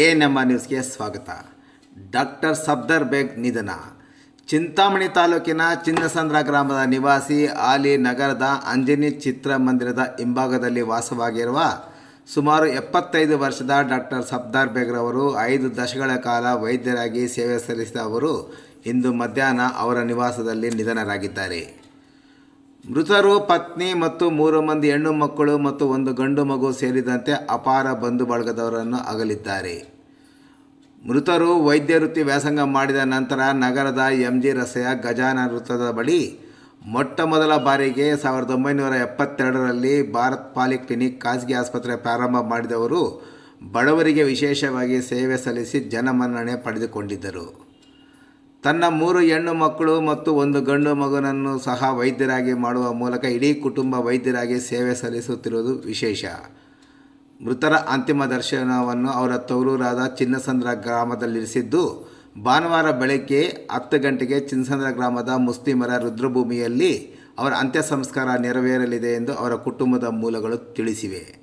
A ನಮ್ಮ ನ್ಯೂಸ್ಗೆ ಸ್ವಾಗತ. ಡಾಕ್ಟರ್ ಸಫ್ದರ್ ಬೇಗ್ ನಿಧನ. ಚಿಂತಾಮಣಿ ತಾಲೂಕಿನ ಚಿನ್ನಸಂದ್ರ ಗ್ರಾಮದ ನಿವಾಸಿ ಆಲಿ ನಗರದ ಅಂಜನಿ ಚಿತ್ರಮಂದಿರದ ಹಿಂಭಾಗದಲ್ಲಿ ವಾಸವಾಗಿರುವ ಸುಮಾರು ಎಪ್ಪತ್ತೈದು ವರ್ಷದ ಡಾಕ್ಟರ್ ಸಫ್ದಾರ್ ಬೇಗ್ರವರು ಐದು ದಶಕಗಳ ಕಾಲ ವೈದ್ಯರಾಗಿ ಸೇವೆ ಸಲ್ಲಿಸಿದ ಅವರು ಇಂದು ಮಧ್ಯಾಹ್ನ ಅವರ ನಿವಾಸದಲ್ಲಿ ನಿಧನರಾಗಿದ್ದಾರೆ. ಮೃತರು ಪತ್ನಿ ಮತ್ತು ಮೂರು ಮಂದಿ ಹೆಣ್ಣು ಮಕ್ಕಳು ಮತ್ತು ಒಂದು ಗಂಡು ಮಗು ಸೇರಿದಂತೆ ಅಪಾರ ಬಂಧು ಬಳಗದವರನ್ನು ಅಗಲಿದ್ದಾರೆ. ಮೃತರು ವೈದ್ಯ ವೃತ್ತಿ ವ್ಯಾಸಂಗ ಮಾಡಿದ ನಂತರ ನಗರದ ಎಂ ಜಿ ರಸ್ತೆಯ ಗಜಾನ ವೃತ್ತದ ಬಳಿ ಮೊಟ್ಟ ಮೊದಲ ಬಾರಿಗೆ ಸಾವಿರದ ಒಂಬೈನೂರ ಎಪ್ಪತ್ತೆರಡರಲ್ಲಿ ಭಾರತ್ ಪಾಲಿಕ್ಲಿನಿಕ್ ಖಾಸಗಿ ಆಸ್ಪತ್ರೆ ಪ್ರಾರಂಭ ಮಾಡಿದವರು ಬಡವರಿಗೆ ವಿಶೇಷವಾಗಿ ಸೇವೆ ಸಲ್ಲಿಸಿ ಜನಮನ್ನಣೆ ಪಡೆದುಕೊಂಡಿದ್ದರು. ತನ್ನ ಮೂರು ಹೆಣ್ಣು ಮಕ್ಕಳು ಮತ್ತು ಒಂದು ಗಂಡು ಮಗನನ್ನು ಸಹ ವೈದ್ಯರಾಗಿ ಮಾಡುವ ಮೂಲಕ ಇಡೀ ಕುಟುಂಬ ವೈದ್ಯರಾಗಿ ಸೇವೆ ಸಲ್ಲಿಸುತ್ತಿರುವುದು ವಿಶೇಷ. ಮೃತರ ಅಂತಿಮ ದರ್ಶನವನ್ನು ಅವರ ತವರೂರಾದ ಚಿನ್ನಸಂದ್ರ ಗ್ರಾಮದಲ್ಲಿರಿಸಿದ್ದು, ಭಾನುವಾರ ಬೆಳಗ್ಗೆ ಹತ್ತು ಗಂಟೆಗೆ ಚಿನ್ನಸಂದ್ರ ಗ್ರಾಮದ ಮುಸ್ಲಿಮರ ರುದ್ರಭೂಮಿಯಲ್ಲಿ ಅವರ ಅಂತ್ಯ ಸಂಸ್ಕಾರ ನೆರವೇರಲಿದೆ ಎಂದು ಅವರ ಕುಟುಂಬದ ಮೂಲಗಳು ತಿಳಿಸಿವೆ.